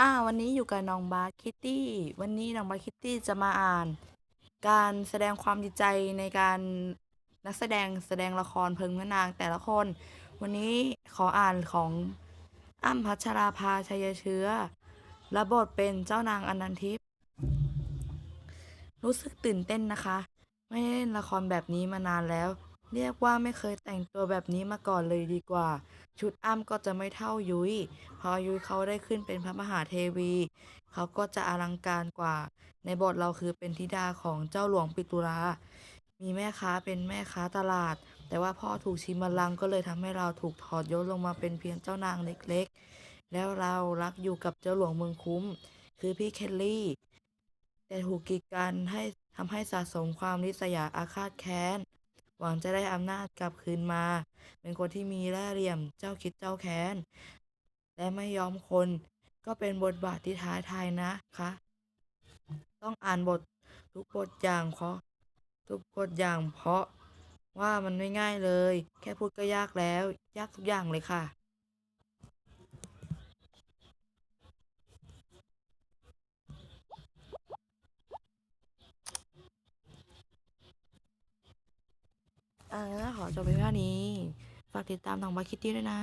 อ่าวันนี้อยู่กับน้องบาสคิตตี้ วันนี้น้องบาสคิตตี้จะมาอ่าน การแสดงความดีใจในการนักแสดงแสดงละครเพลิงพระนางแต่ละคน วันนี้ขออ่านของอ้ำพัชราภาชัยเชื้อรับบทเป็นเจ้านางอนันทิพย์รู้สึกตื่นเต้นนะคะ ไม่ได้เล่นละครแบบนี้มานานแล้ว เรียกว่าไม่เคยแต่งตัวแบบนี้มาก่อนเลยดีกว่า ชุดอ้ำก็จะไม่เท่ายุ้ยพอยุ้ยเขาได้ขึ้นเป็นพระมหาเทวี เขาก็จะอลังการกว่า ในบทเราคือเป็นธิดาของเจ้าหลวงปิตุลามีแม่ค้าเป็นแม่ค้าตลาด แต่ว่าพ่อถูกชิงบัลลังก็เลยทำให้เราถูกถอดยศลงมาเป็นเพียงเจ้านางเล็กๆ แล้วเรารักอยู่กับเจ้าหลวงเมืองคุ้ม คือพี่เคลลี่ แต่ถูกกีดกันให้ทำให้สะสมความริษยาอาฆาตแค้น หวังจะได้อำนาจกลับคืนมา เป็นคนที่มีแล่เหลี่ยมเจ้าคิดเจ้าแค้น และไม่ยอมคน ก็เป็นบทบาทที่ท้าทายนะคะ ต้องอ่านบททุกบทอย่างเพราะทุกบทอย่างเพราะว่ามันไม่ง่ายเลย แค่พูดก็ยากแล้ว ยากทุกอย่างเลยค่ะ นก็ขอจบไปเท่านี้ ฝากติดตามน้องบาคิตตี้ด้วยนะ